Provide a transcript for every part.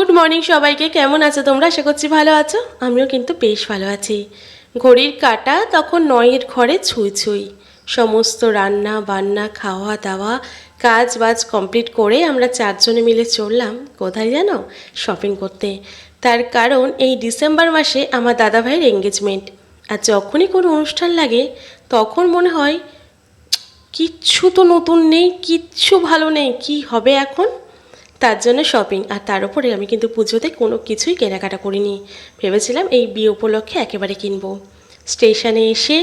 Good morning সবাইকে, কেমন আছো তোমরা? আশা করছি ভালো আছো। আমিও কিন্তু বেশ ভালো আছি। ঘড়ির কাটা তখন নয়ের ঘরে ছুঁই ছুঁই। সমস্ত রান্না, বান্না, খাওয়া দাওয়া, কাজ বাজ কমপ্লিট করে আমরা চারজনে মিলে চললাম, কোথায় জানো? শপিং করতে। তার কারণ এই ডিসেম্বর মাসে আমার দাদাভাইয়ের এঙ্গেজমেন্ট আর যখনই কোনো অনুষ্ঠান লাগে, তখন মনে হয়, কিচ্ছু তো নতুন নেই, কিচ্ছু ভালো নেই, কি হবে এখন? তার জন্য শপিং আর তার উপরে আমি কিন্তু পুজোতে কোনো কিছুই কেনাকাটা করিনি। ভেবেছিলাম এই বিয়ে উপলক্ষে একেবারে কিনবো। স্টেশনে এসে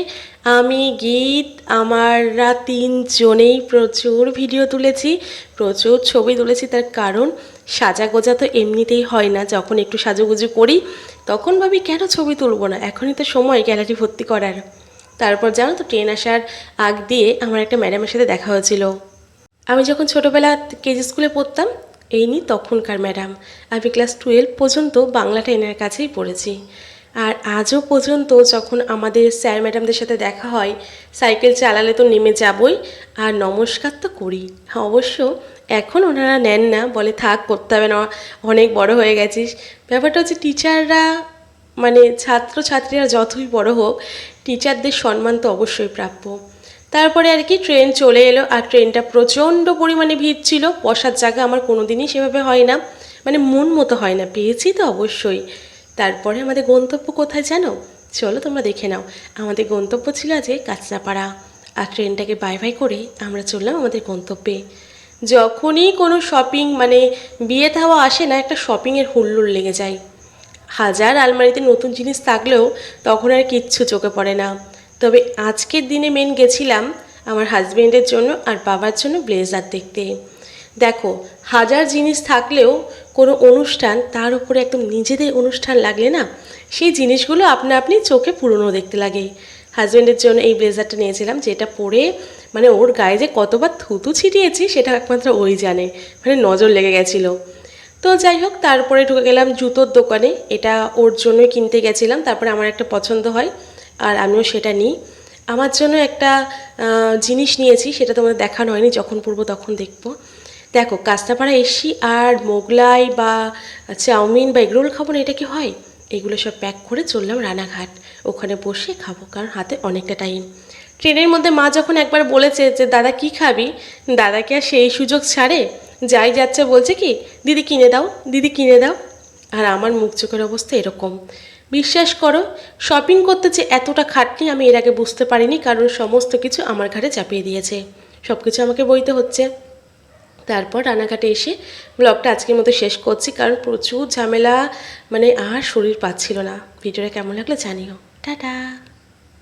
আমি, গীত, আমাররা তিনজনেই প্রচুর ভিডিও তুলেছি, প্রচুর ছবি তুলেছি তার কারণ সাজা গোজা তো এমনিতেই হয় না। যখন একটু সাজুগুজু করি, তখন ভাবি কেন ছবি তুলবো না? এখনই তো সময় গ্যালারি ভর্তি করার। তারপর জানো তো, ট্রেন আসার আগ দিয়ে আমার একটা ম্যাডামের সাথে দেখা হয়েছিল। আমি যখন ছোটোবেলা কেজি স্কুলে পড়তাম এই নি তখনকার ম্যাডাম। আমি ক্লাস টুয়েলভ পর্যন্ত বাংলাটা এনার কাছেই পড়েছি। আর আজও পর্যন্ত যখন আমাদের স্যার ম্যাডামদের সাথে দেখা হয়, সাইকেল চালালে তো নেমে যাবই, আর নমস্কার তো করি। হ্যাঁ অবশ্য এখন ওনারা নেন না, বলে থাক করতে হবে না, অনেক বড় হয়ে গেছিস। ব্যাপারটা হচ্ছে টিচাররা মানে ছাত্র ছাত্রীরা যতই বড় হোক, টিচারদের সম্মান তো অবশ্যই প্রাপ্য। তারপরে আর কি ট্রেন চলে এলো, আর ট্রেনটা প্রচণ্ড পরিমাণে ভিড় ছিল। বসার জায়গা আমার কোনো দিনই সেভাবে হয় না। মানে মন মতো হয় না, পেয়েছি তো অবশ্যই। তারপরে আমাদের গন্তব্য কোথায় জানো? চলো তোমরা দেখে নাও। আমাদের গন্তব্য ছিল আজকে কাঁচরাপাড়া। আর ট্রেনটাকে বাই বাই করে আমরা চললাম আমাদের গন্তব্যে। যখনই কোনো শপিং মানে বিয়ে থাওয়া আসে না, একটা শপিংয়ের হুল্লোড় লেগে যায়। হাজার আলমারিতে নতুন জিনিস থাকলেও তখন আর কিচ্ছু চোখে পড়ে না। তবে আজকের দিনে মেন গেছিলাম আমার হাজবেন্ডের জন্য আর বাবার জন্য ব্লেজার দেখতে। দেখো, হাজার জিনিস থাকলেও কোনো অনুষ্ঠান তার উপরে একদম নিজেদের অনুষ্ঠান লাগলে না, সেই জিনিসগুলো আপনা আপনি চোখে পুরনো দেখতে লাগে। হাজব্যান্ডের জন্য এই ব্লেজারটা নিয়েছিলাম যেটা পরে মানে ওর গায়ে যে কতবার থুতু ছিটিয়েছি সেটা একমাত্র ওই জানে মানে নজর লেগে গেছিল। তো যাই হোক, তারপরে ঢুকে গেলাম জুতোর দোকানে, এটা ওর জন্যই কিনতে গেছিলাম, তারপরে আমার একটা পছন্দ হয়। আর আমিও সেটা নিই। আমার জন্য একটা জিনিস নিয়েছি, সেটা তোমাদের দেখানো হয়নি, যখন পড়ব তখন দেখব। দেখো, কাস্তাপাড়া এসি আর মোগলাই বা চাউমিন বা এগরোল খাব না, এটা কি হয়? এগুলো সব প্যাক করে চললাম রানাঘাট। ওখানে বসে খাব, কারণ হাতে অনেকটা টাইম। ট্রেনের মধ্যে মা যখন একবার বলেছে যে, দাদা, কি খাবি? দাদাকে আর সেই সুযোগ ছাড়ে? যাই যাচ্ছে বলছে কি, দিদি কিনে দাও, দিদি কিনে দাও। আর আমার মুখ চোখের অবস্থা এরকম। বিশ্বাস করো শপিং করতে যে এতটা খাটনি আমি এর আগে বুঝতে পারিনি, কারণ সমস্ত কিছু আমার ঘাড়ে চাপিয়ে দিয়েছে। সব কিছু আমাকে বইতে হচ্ছে। তারপর রানাঘাটে এসে ব্লগটা আজকের মতো শেষ করছি, কারণ প্রচুর ঝামেলা মানে আর শরীর পাচ্ছিল না। ভিডিওটা কেমন লাগল জানিও। টাটা!